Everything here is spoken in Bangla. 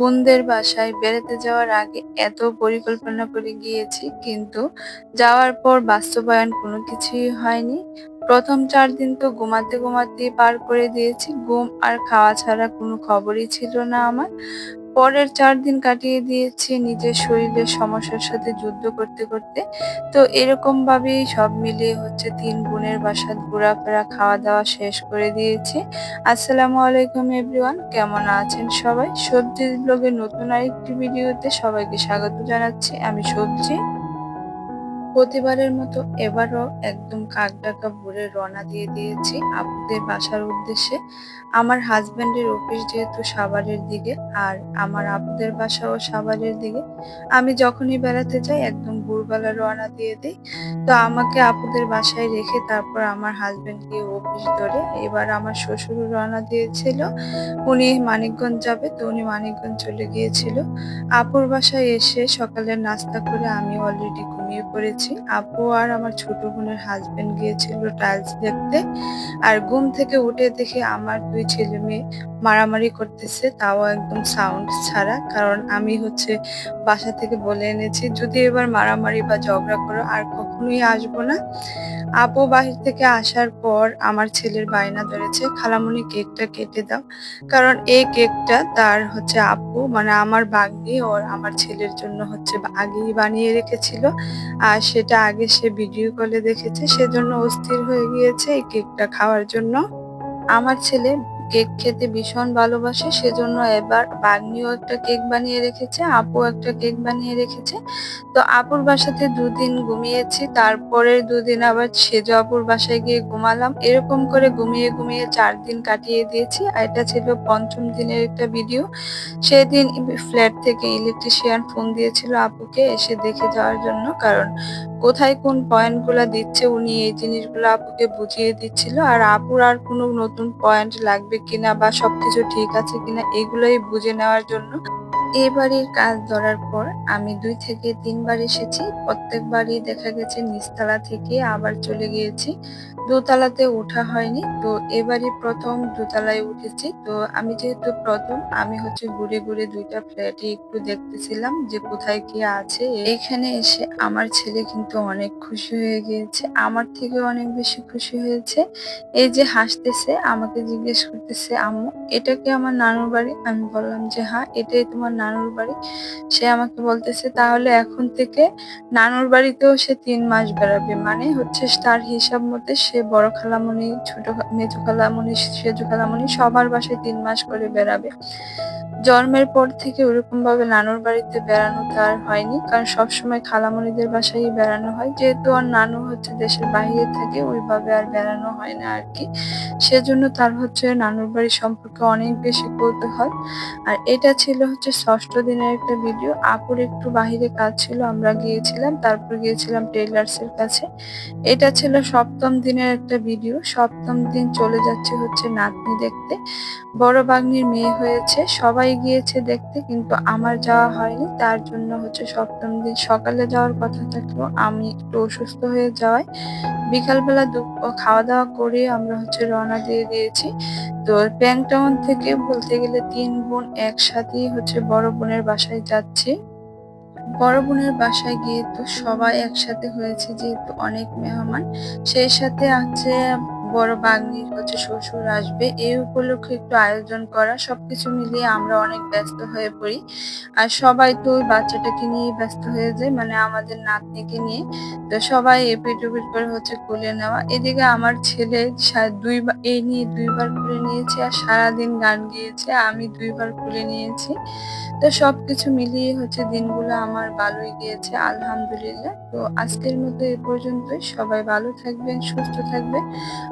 বোনদের বাসায় বেড়াতে যাওয়ার আগে এত পরিকল্পনা করে গিয়েছি, কিন্তু যাওয়ার পর বাস্তবায়ন কোনো কিছুই হয়নি। প্রথম চার দিন তো ঘুমাতে ঘুমাতে পার করে দিয়েছি, ঘুম আর খাওয়া ছাড়া কোনো খবরই ছিল না আমার। পরের চার দিন কাটিয়ে দিয়েছি নিজের শরীরের সমস্যার সাথে যুদ্ধ করতে করতে। তো এরকম ভাবেই সব মিলিয়ে হচ্ছে তিন বোনের বাসা ঘোরাফেরা খাওয়া দাওয়া শেষ করে দিয়েছি। আসসালামু আলাইকুম এভরিওয়ান, কেমন আছেন সবাই? সবজি ব্লগের নতুন আরেকটি ভিডিওতে সবাইকে স্বাগত জানাচ্ছি। আমি সবজি। প্রতিবারের মতো এবারও একদম কাক ডাকা ভরে রওনা দিয়ে দিয়েছি আপুদের বাসার উদ্দেশ্যে। আমার হাজব্যান্ডের অফিস যেহেতু সাবারের দিকে আর আমার আপুদের বাসাও সাবারের দিকে। আমি যখনই বেড়াতে যাই একদম ভোরবেলা রওনা দিয়ে দিই। তো আমাকে আপুদের বাসায় রেখে তারপর আমার হাজবেন্ড গিয়ে অফিস ধরে। এবার আমার শ্বশুর রওনা দিয়েছিল। উনি মানিকগঞ্জ যাবে, তো উনি মানিকগঞ্জ চলে গিয়েছিল। আপুর বাসায় এসে সকালের নাস্তা করে আমি অলরেডি ঘুমিয়ে পড়েছি। আপু আর আমার ছোট বোনের হাজবেন্ড গিয়েছিল টাইলস দেখতে। আর ঘুম থেকে উঠে দেখে আমার দুই ছেলে মেয়ে মারামারি করতেছে, তাও একদম সাউন্ড ছাড়া। কারণ আমি হচ্ছে বাসা থেকে বলে এনেছি, যদি এবার মারামারি বা ঝগড়া করো, আর কখনোই আসব না। আপু বাহির থেকে আসার পর আমার ছেলের বায়না ধরেছে, খালামুনি, কেকটা কেটে দাও। কারণ এই কেকটা তার হচ্ছে আপু মানে আমার বাগনি ওর আমার ছেলের জন্য হচ্ছে আগেই বানিয়ে রেখেছিল। আর সেটা আগে সে ভিডিও কলে দেখেছে, সেজন্য অস্থির হয়ে গিয়েছে এই কেকটা খাওয়ার জন্য। আমার ছেলে কেক খেতে ভীষণ ভালোবাসে, সেজন্য এবার বাগনিও একটা কেক বানিয়ে রেখেছে, আপু একটা কেক বানিয়ে রেখেছে। তো আপুর বাসাতে দুদিন ঘুমিয়েছি, তারপরের দুদিন আবার সেজ আপুর বাসায় গিয়ে ঘুমালাম। এরকম করে ঘুমিয়ে ঘুমিয়ে চার দিন কাটিয়ে দিয়েছি, আর এটা ছিল পঞ্চম দিনের একটা ভিডিও। সেদিন ফ্ল্যাট থেকে ইলেকট্রিশিয়ান ফোন দিয়েছিল আপুকে এসে দেখে যাওয়ার জন্য, কারণ কোথায় কোন পয়েন্টগুলা দিচ্ছে, উনি এই জিনিসগুলো আপুকে বুঝিয়ে দিচ্ছিল, আর আপুর আর কোনো নতুন পয়েন্ট লাগবে কিনা বা সবকিছু ঠিক আছে কিনা, এগুলোই বুঝে নেওয়ার জন্য এই বাড়ির কাজ ধরার পর আমি দুই থেকে তিনবার এসেছি। প্রত্যেকবারই দেখা গেছে নিচতলা থেকে আবার চলে গিয়েছি। দোতলাতে ওঠা হয়নি। তো এবারই প্রথম দোতলায় উঠেছি। তো আমি যেহেতু প্রথম, আমি হচ্ছে ঘুরে ঘুরে দুইটা ফ্ল্যাটে একটু দেখতেছিলাম যে কোথায় কি আছে। এখানে এসে আমার ছেলে কিন্তু অনেক খুশি হয়ে গিয়েছে। আমার থেকে অনেক বেশি খুশি হয়েছে। এই যে হাসতেছে, আমাকে জিজ্ঞেস করতেছে, আম্মু, এটা কি আমার নানুর বাড়ি? আমি বললাম যে হ্যাঁ এটাই তোমার নানুর বাড়ি। সে আমাকে বলতেছে, তাহলে এখন থেকে নানুর বাড়িতেও সে তিন মাস বেড়াবে। মানে হচ্ছে তার হিসাব মতে সে বড় খালামণি, ছোট মেজু খালামণি, সেজু খালামণি সবার বাসায় তিন মাস করে বেড়াবে। জন্মের পর থেকে ওরকম ভাবে নানুর বাড়িতে বেড়ানো তার হয়নি, কারণ সবসময় খালামণিদের বাসায় বেড়ানো হয়। যেহেতু আর নানু হচ্ছে দেশের বাইরে থাকে, ওইভাবে আর বেড়ানো হয় না আর কি। সেজন্য তার হচ্ছে নানুর বাড়ি সম্পর্কে অনেক বেশি কৌতূহল। আর এটা ছিল হচ্ছে ষষ্ঠ দিনের একটা ভিডিও। আপুর একটু বাহিরে কাজ ছিল, আমরা গিয়েছিলাম, তারপর গিয়েছিলাম টেইলার্স এর কাছে। এটা ছিল সপ্তম দিনের একটা ভিডিও। সপ্তম দিন চলে যাচ্ছে হচ্ছে নাতনি দেখতে। বড় বাগনির মেয়ে হয়েছে। সবাই গিয়েছে দেখতে, কিন্তু আমার যাওয়া হয়নি। তার জন্য হচ্ছে সপ্তম দিন সকালে যাওয়ার কথা থাকলেও আমি একটু অসুস্থ হয়ে যাওয়ায় বিকালবেলা খাওয়া দাওয়া করে আমরা হচ্ছে রওনা দিয়ে দিয়েছি। তো প্যাংটাউন থেকে বলতে গেলে তিন বোন একসাথেই হচ্ছে বড় বোনের বাসায় যাচ্ছি। বড় বোনের বাসায় গিয়ে তো সবাই একসাথে হয়েছে যেহেতু অনেক মেহমান। সেই সাথে আছে বড় বাগনির হচ্ছে শ্বশুর আসবে, এই উপলক্ষে একটু আয়োজন করা, সবকিছু মিলিয়ে আমরা অনেক ব্যস্ত হয়ে পড়ি। আর সবাই তো ওই বাচ্চাটাকে নিয়ে ব্যস্ত হয়ে যায় মানে আমাদের নাতনিকে নিয়ে। তো সবাই এপিট ওপিট করে হচ্ছে কোলে নেওয়া। এদিকে আমার ছেলে দুইবার, এই নিয়ে দুইবার খুলে নিয়েছে আর সারাদিন গান গিয়েছে, আমি দুইবার খুলে নিয়েছি। তো সবকিছু মিলিয়ে হচ্ছে দিনগুলো আমার ভালোই গিয়েছে, আলহামদুলিল্লাহ। তো আজকের মতো এ পর্যন্তই। সবাই ভালো থাকবেন, সুস্থ থাকবেন।